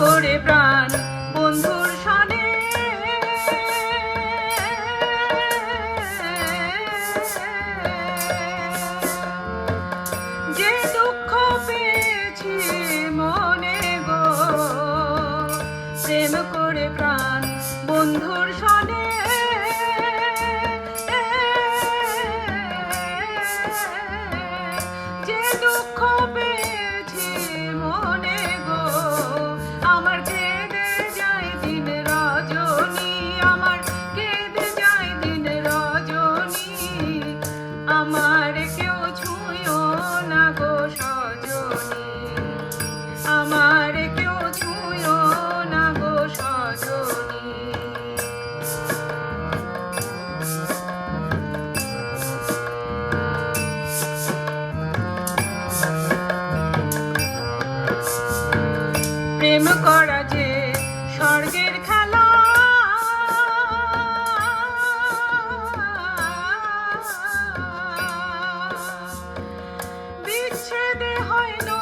করে প্রাণ বন্ধুর সানে। যে দুঃখ পেয়েছি মনে গো প্রেম করে প্রাণ বন্ধু I know.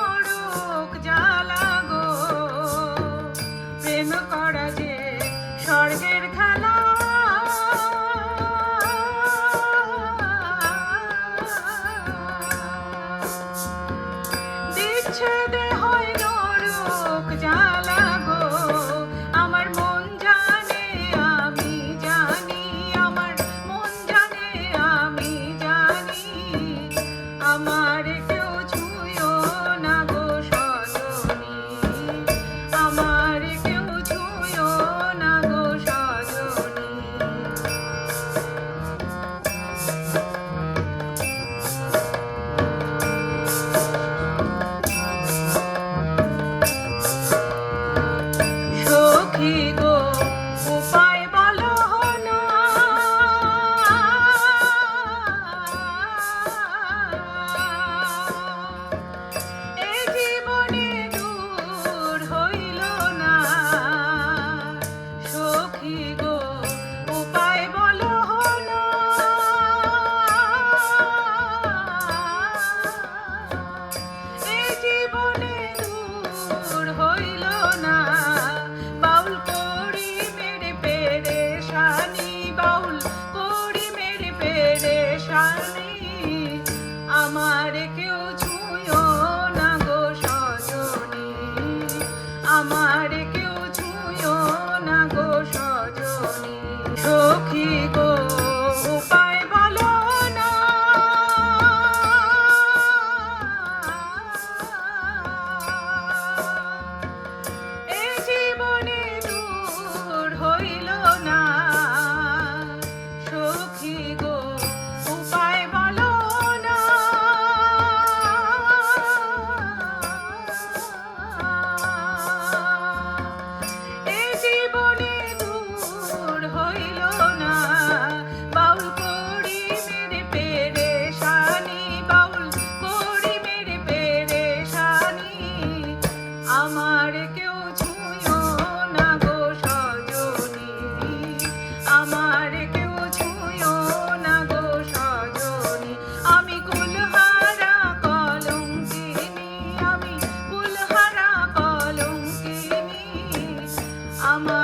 I'm a